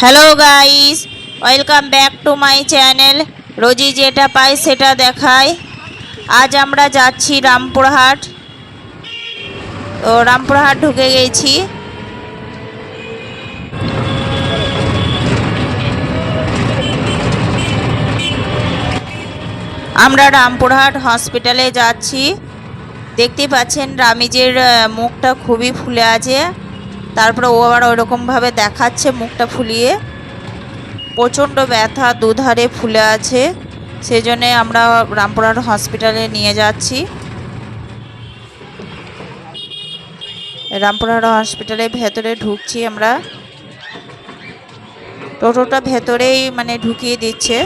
Hello guys welcome back to my channel রোজি যেটা পাই সেটা দেখায়। আজ আমরা যাচ্ছি রামপুরহাট। তো রামপুরহাট ঢুকে গেছি। আমরা রামপুরহাট হসপিটালে যাচ্ছি। দেখতে পাচ্ছেন রামিজের মুখটা খুবই ফুলে আছে। তারপরে ও আবার ওইরকমভাবে দেখাচ্ছে মুখটা ফুলিয়ে। প্রচণ্ড ব্যথা, দুধারে ফুলে আছে। সেই জন্যে আমরা রামপুরহাট হসপিটালে নিয়ে যাচ্ছি। রামপুরহাট হসপিটালের ভেতরে ঢুকছি আমরা। টোটোটা ভেতরেই মানে ঢুকিয়ে দিচ্ছে।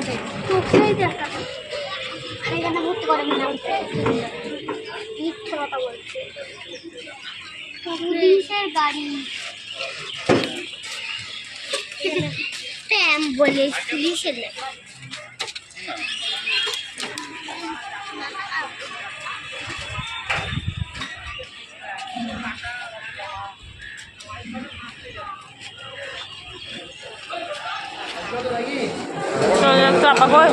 দেখাবে চোখেই দেখাবে আর এখানে করে মনে হচ্ছে মিথ্যে কথা বলছে। পুলিশের গাড়ি। বলে পুলিশের লেখা আবহাওয়া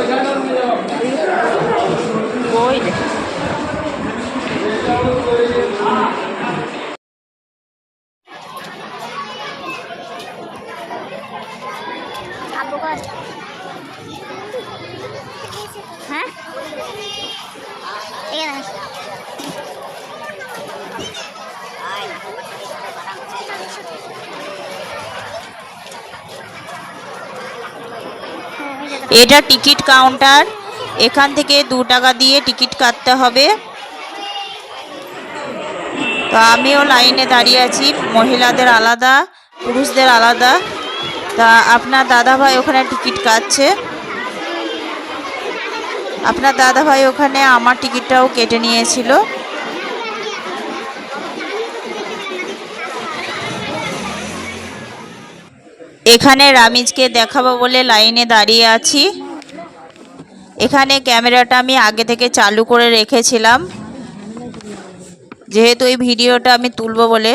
হ্যাঁ এখানে আস। এটা টিকিট কাউন্টার। এখান থেকে দু টাকা দিয়ে টিকিট কাটতে হবে। তো আমিও লাইনে দাঁড়িয়ে আছি। মহিলাদের আলাদা, পুরুষদের আলাদা। তা আপনার দাদা ভাই ওখানে টিকিট কাটছে। আপনার দাদা ভাই ওখানে আমার টিকিটটাও কেটে নিয়েছিল। এখানে রামিজকে দেখাবো বলে লাইনে দাঁড়িয়ে আছি। এখানে ক্যামেরাটা আমি আগে থেকে চালু করে রেখেছিলাম। যেহেতু এই ভিডিওটা আমি তুলবো বলে।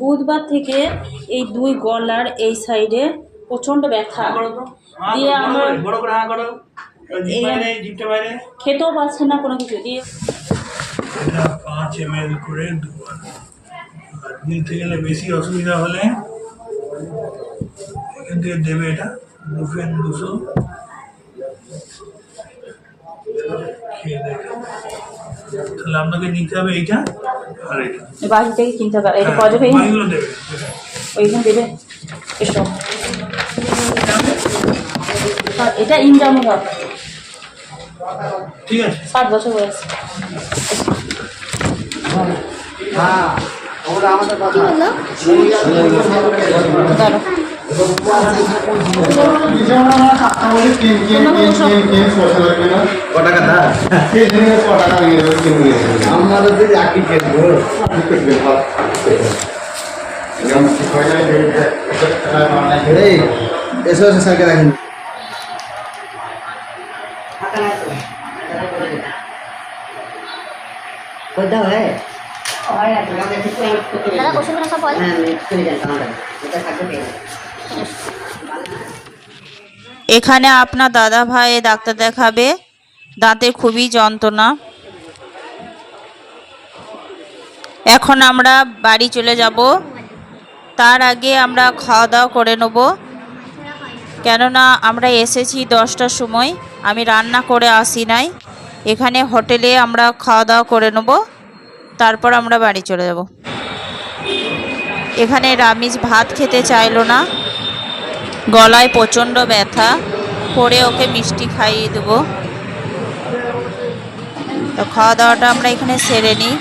বুধবার থেকে এই দুই গলার এই সাইডে প্রচণ্ড ব্যথা। দিয়ে আমার খেতেও পারছে না কোনো কিছু। দিয়ে পাঁচ এম এল করে নিতে গেলে বেশি অসুবিধা হলে এখান থেকে দেবে এটা। বুফেন দুশো। তাহলে আপনাকে নিতে হবে এইটা আর এটা। বাড়ি থেকে কিনতে পারে এটা হ্যাঁ, পাওয়া যাবে এখানে? দেবে ওইখানে দেবে। এসব এটা ইনজামুগার ঠিক আছে। ষাট বছর বয়স। কি বলল? স্যারকে কোথাও হয় দাদা সব বল। হ্যাঁ এখানে আপনার দাদা ভাই ডাক্তার দেখাবে দাঁতের খুবই যন্ত্রণা। এখন আমরা বাড়ি চলে যাব তার আগে আমরা খাওয়া দাওয়া করে নেব। কেননা আমরা এসেছি দশটার সময় আমি রান্না করে আসি নাই এখানে হোটেলে আমরা খাওয়া দাওয়া করে নেব। তারপর আমরা বাড়ি চলে যাব। এখানে রামিজ ভাত খেতে চাইলো না। গলায় প্রচণ্ড ব্যথা। পরে ওকে মিষ্টি খাইয়ে দেবো। তো খাওয়া দাওয়াটা আমরা এখানে সেরে নিই।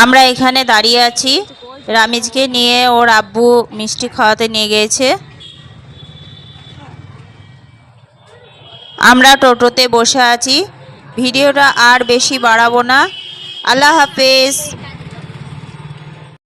আমরা এখানে দাঁড়িয়ে আছি। রামিজকে নিয়ে ওর আব্বু মিষ্টি খাওয়াতে নিয়ে গিয়েছে। আমরা টোটোতে বসে আছি। ভিডিওটা আর বেশি বাড়াবো না। আল্লাহ হাফেজ।